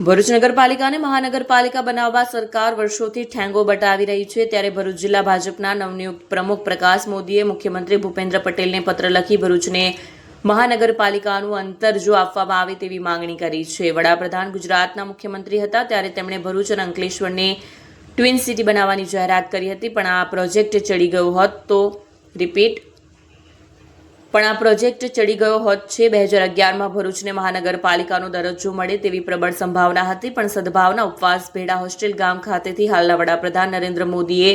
ભરૂચ નગરપાલિકાને મહાનગરપાલિકા બનાવવા સરકાર વર્ષોથી ઠેંગો બટાવી રહી છે. ત્યારે ભરૂચ જિલ્લા ભાજપના નવનિયુક્ત પ્રમુખ પ્રકાશ મોદીએ મુખ્યમંત્રી ભૂપેન્દ્ર પટેલને પત્ર લખી ભરૂચને મહાનગરપાલિકાનું અંતર જો આપવામાં આવે તેવી માંગણી કરી છે. વડાપ્રધાન ગુજરાતના મુખ્યમંત્રી હતા ત્યારે તેમણે ભરૂચ અને અંકલેશ્વરને ટ્વિન સિટી બનાવવાની જાહેરાત કરી હતી, પણ આ પ્રોજેક્ટ ચડી ગયો હોત તો રિપીટ પણ આ પ્રોજેક્ટ ચડી ગયો હોત છે. બે હજાર અગિયારમાં ભરૂચને મહાનગરપાલિકાનો દરજ્જો મળે તેવી પ્રબળ સંભાવના હતી, પણ સદભાવના ઉપવાસ ભેડા હોસ્ટેલ ગામ ખાતેથી હાલના વડાપ્રધાન નરેન્દ્ર મોદીએ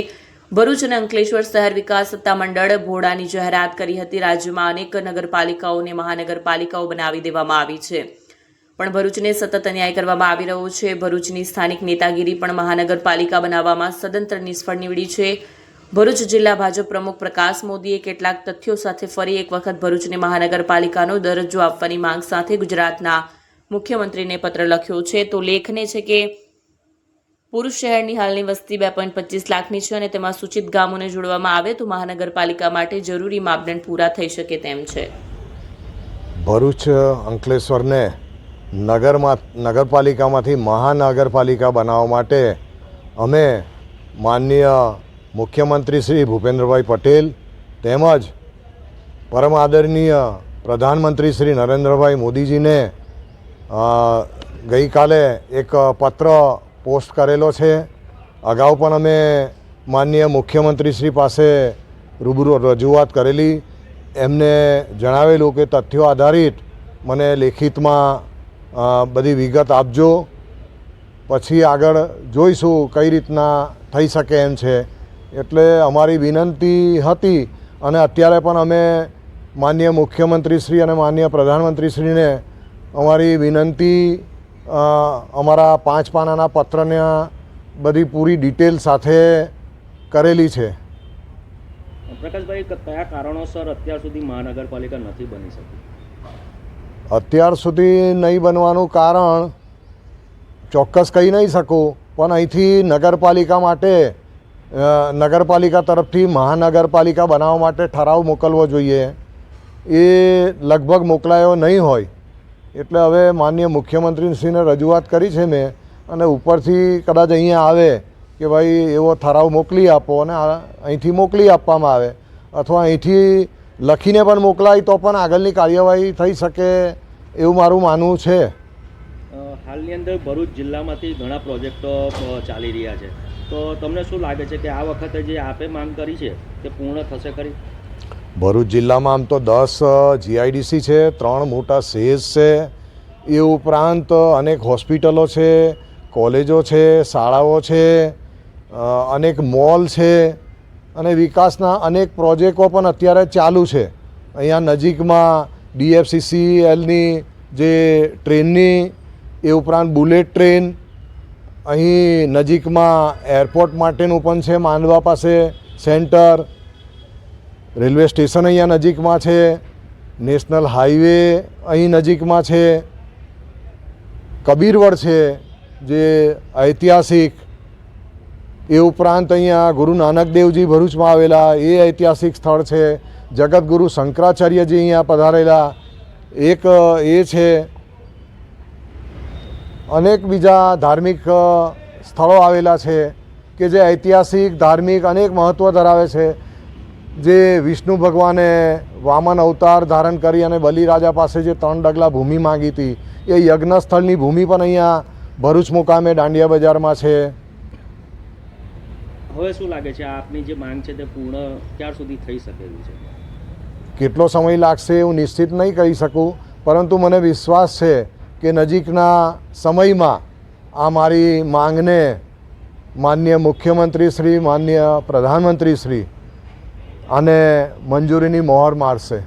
ભરૂચ અને અંકલેશ્વર શહેર વિકાસ સત્તામંડળ ભોડાની જાહેરાત કરી હતી. રાજ્યમાં અનેક નગરપાલિકાઓને મહાનગરપાલિકાઓ બનાવી દેવામાં આવી છે. પણ ભરૂચને સતત અન્યાય કરવામાં આવી રહ્યો છે. ભરૂચની સ્થાનિક નેતાગીરી પણ મહાનગરપાલિકા બનાવવામાં સદંતર નિષ્ફળ નીવડી છે. ભરૂચ જિલ્લા ભાજપ પ્રમુખ પ્રકાશ મોદીએ કેટલાક તથ્યો સાથે ફરી એક વખત ભરૂચને મહાનગરપાલિકાનો દરજ્જો આપવાની માંગ સાથે ગુજરાતના મુખ્યમંત્રીને પત્ર લખ્યો છે. તો લેખને છે કે, પુરુષ શહેરની હાલની વસ્તી બે પોઈન્ટ પચીસ લાખની છે અને તેમાં સૂચિત ગામોને જોડવામાં આવે તો મહાનગરપાલિકા માટે જરૂરી માપદંડ પૂરા થઈ શકે તેમ છે. ભરૂચ, અંકલેશ્વરને નગરમાં, નગરપાલિકામાંથી મહાનગરપાલિકા બનાવવા માટે અમે માનનીય મુખ્યમંત્રી શ્રી ભૂપેન્દ્રભાઈ પટેલ તેમજ પરમ આદરણીય પ્રધાનમંત્રી શ્રી નરેન્દ્રભાઈ મોદીજીને ગઈકાલે એક પત્ર પોસ્ટ કરેલો છે. અગાઉ પણ અમે માનનીય મુખ્યમંત્રી શ્રી પાસે રૂબરૂ રજૂઆત કરેલી. એમને જણાવેલું કે તથ્યો આધારિત મને લેખિતમાં બધી વિગત આપજો. પછી આગળ જોઈશું કઈ રીતના થઈ શકે એમ છે. એટલે અમારી વિનંતી હતી અને અત્યારે પણ અમે માનનીય મુખ્યમંત્રીશ્રી અને માન્ય પ્રધાનમંત્રીશ્રીને અમારી વિનંતી અમારા પાંચ પાનાના પત્રના બધી પૂરી ડિટેલ સાથે કરેલી છે. પ્રકાશભાઈ કયા કારણોસર અત્યાર સુધી મહાનગરપાલિકા નથી બની શકી? અત્યાર સુધી નહીં બનવાનું કારણ ચોક્કસ કહી નહીં શકું પણ અહીંથી નગરપાલિકા માટે નગરપાલિકા તરફથી મહાનગરપાલિકા બનાવવા માટે ઠરાવ મોકલવો જોઈએ. એ લગભગ મોકલાયો નહીં હોય. એટલે હવે માનનીય મુખ્યમંત્રીશ્રીને રજૂઆત કરી છે મેં અને ઉપરથી કદાચ અહીંયા આવે કે ભાઈ એવો ઠરાવ મોકલી આપો અને અહીંથી મોકલી આપવામાં આવે. અથવા અહીંથી લખીને પણ મોકલાય તો પણ આગળની કાર્યવાહી થઈ શકે એવું મારું માનવું છે. હાલની અંદર ભરૂચ જિલ્લામાંથી ઘણા પ્રોજેક્ટો ચાલી રહ્યા છે. તો તમને શું લાગે છે કે આ વખતે જે આપે માંગ કરી છે તે પૂર્ણ થશે ખરી? ભરૂચ જિલ્લામાં આમ તો દસ જીઆઈડીસી છે, ત્રણ મોટા સેઝ છે. એ ઉપરાંત અનેક હોસ્પિટલો છે, કોલેજો છે, શાળાઓ છે અનેક મોલ છે અને વિકાસના અનેક પ્રોજેક્ટો પણ અત્યારે ચાલુ છે. અહીંયા નજીકમાં ડીએફસીસીએલની જે ટ્રેનની એ ઉપરાંત બુલેટ ટ્રેન, અહીં નજીકમાં એરપોર્ટ માટેનું પણ છે માંડવા પાસે સેન્ટર, રેલવે સ્ટેશન અહીંયા નજીકમાં છે, નેશનલ હાઈવે અહીં નજીકમાં છે, કબીરવડ છે, જે ઐતિહાસિક, એ ઉપરાંત અહીંયા ગુરુ નાનક દેવજી ભરૂચમાં આવેલા, એ ઐતિહાસિક સ્થળ છે જગતગુરુ શંકરાચાર્યજી અહીંયા પધારેલા, એક એ છે અનેક બીજા ધાર્મિક સ્થળો આવેલા છે કે જે ઐતિહાસિક ધાર્મિક અનેક મહત્ત્વ ધરાવે છે. જે વિષ્ણુ ભગવાને વામન અવતાર ધારણ કરી અને બલિરાજા પાસે જે ત્રણ ડગલા ભૂમિ માંગી હતી એ યજ્ઞ સ્થળની ભૂમિ પણ અહીંયા ભરૂચ મુકામે દાંડિયા બજારમાં છે. હવે શું લાગે છે આપની જે માંગ છે તે પૂર્ણ ક્યાં સુધી થઈ શકે છે? કેટલો સમય લાગશે એવું નિશ્ચિત નહીં કહી શકું પરંતુ મને વિશ્વાસ છે કે નજીકના સમયમાં આ મારી માંગને માન્ય મુખ્યમંત્રી શ્રી માનનીય પ્રધાનમંત્રી શ્રી આને મંજૂરીની મોહર મારશે.